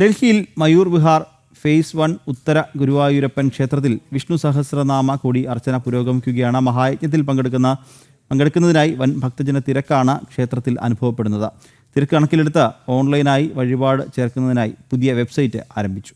ഡൽഹിയിൽ Mayur Vihar phase one Uttara Guruvayurappan ക്ഷേത്രത്തിൽ വിഷ്ണു സഹസ്രനാമ കൂടി അർച്ചന പുരോഗമിക്കുകയാണ്. മഹായജ്ഞത്തിൽ പങ്കെടുക്കുന്ന പങ്കെടുക്കുന്നതിനായി വൻ ഭക്തജന തിരക്കാണ് ക്ഷേത്രത്തിൽ അനുഭവപ്പെടുന്നത്. തിരക്ക് കണക്കിലെടുത്ത് ഓൺലൈനായി വഴിപാട് ചേർക്കുന്നതിനായി പുതിയ വെബ്സൈറ്റ് ആരംഭിച്ചു.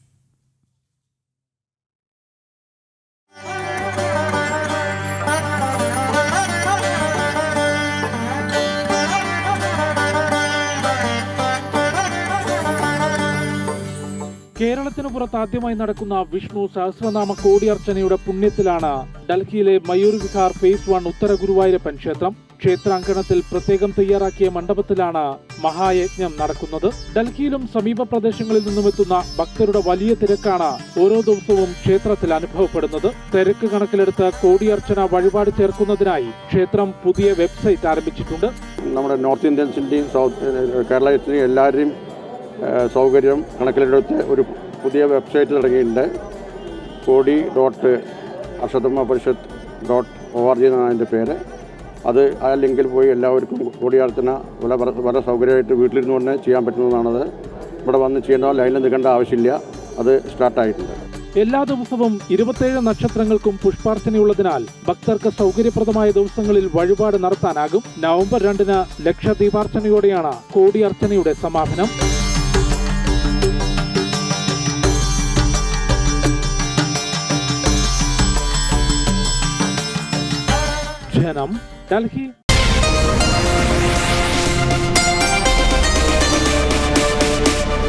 കേരളത്തിന് പുറത്ത് ആദ്യമായി നടക്കുന്ന വിഷ്ണു സഹസ്രനാമ കോടിയർച്ചനയുടെ പുണ്യത്തിലാണ് ഡൽഹിയിലെ മയൂർ വിഹാർ ഫേസ് വൺ ഉത്തര ഗുരുവായൂരപ്പൻ ക്ഷേത്രം. ക്ഷേത്രാങ്കണത്തിൽ പ്രത്യേകം തയ്യാറാക്കിയ മണ്ഡപത്തിലാണ് മഹായജ്ഞം നടക്കുന്നത്. ഡൽഹിയിലും സമീപ പ്രദേശങ്ങളിൽ നിന്നുമെത്തുന്ന ഭക്തരുടെ വലിയ തിരക്കാണ് ഓരോ ദിവസവും ക്ഷേത്രത്തിൽ അനുഭവപ്പെടുന്നത്. തിരക്ക് കണക്കിലെടുത്ത് കോടിയർച്ചന വഴിപാട് ചേർക്കുന്നതിനായി ക്ഷേത്രം പുതിയ വെബ്സൈറ്റ് ആരംഭിച്ചിട്ടുണ്ട്. നമ്മുടെ നോർത്ത് ഇന്ത്യൻസിന്റെയും സൗത്ത് കേരളത്തിന്റെയും എല്ലാവരുടെയും സൗകര്യം കണക്കിലെടുത്ത് ഒരു പുതിയ വെബ്സൈറ്റ് തുടങ്ങിയിട്ടുണ്ട് കോടി ഡോട്ട് അക്ഷതമ പരിഷത്ത് ഡോട്ട് ഒ ആർ ജി എന്നാണ് അതിന്റെ പേര്. അത് ആ ലിങ്കിൽ പോയി എല്ലാവർക്കും കൂടിയാർത്തന വില വളരെ സൗകര്യമായിട്ട് വീട്ടിലിരുന്ന് തന്നെ ചെയ്യാൻ പറ്റുന്നതാണത്. ഇവിടെ വന്ന് ചെയ്യേണ്ട ലൈനിൽ നിൽക്കേണ്ട ആവശ്യമില്ല. അത് സ്റ്റാർട്ടായിട്ടുണ്ട്. എല്ലാ ദിവസവും ഇരുപത്തേഴ് നക്ഷത്രങ്ങൾക്കും പുഷ്പാർച്ചനയുള്ളതിനാൽ ഭക്തർക്ക് സൗകര്യപ്രദമായ ദിവസങ്ങളിൽ വഴിപാട് നടത്താനാകും. നവംബർ രണ്ടിന് ലക്ഷദീപാർച്ചനയോടെയാണ് കോടിയർച്ചനയുടെ സമാപനം. क्षयनम कल ही